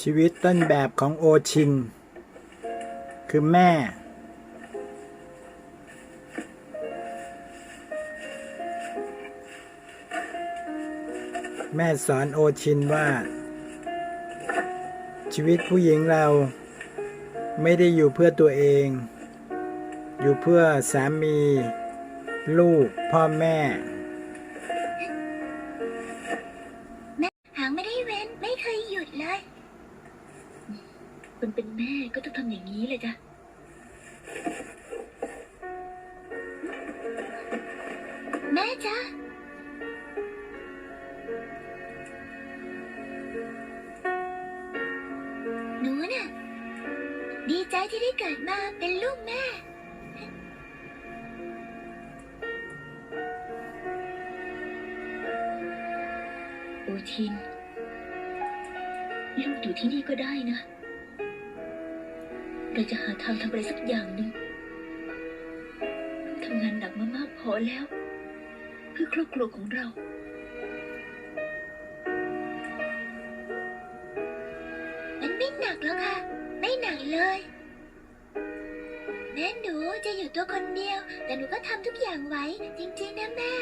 ชีวิตต้นแบบของโอชิน คือแม่ แม่สอนโอชินว่า ชีวิตผู้หญิงเราไม่ได้อยู่เพื่อตัวเอง อยู่เพื่อสามี ลูก พ่อแม่ คนเป็นแม่ก็ต้องทำอย่างนี้เลยจ้ะแม่จ๊ะหนูน่ะ ดีใจที่ได้เกิดมาเป็นลูกแม่ โอชิน ลูกอยู่ที่นี่ก็ได้นะ เราจะหาทางทำอะไรสักอย่างหนึ่งทำงานหนักมามากพอแล้ว เพื่อครอบครัวของเรา มันไม่หนักแล้วค่ะ ไม่หนักเลย แม่หนูจะอยู่ตัวคนเดียว แต่หนูก็ทำทุกอย่างไว้ จริงๆนะแม่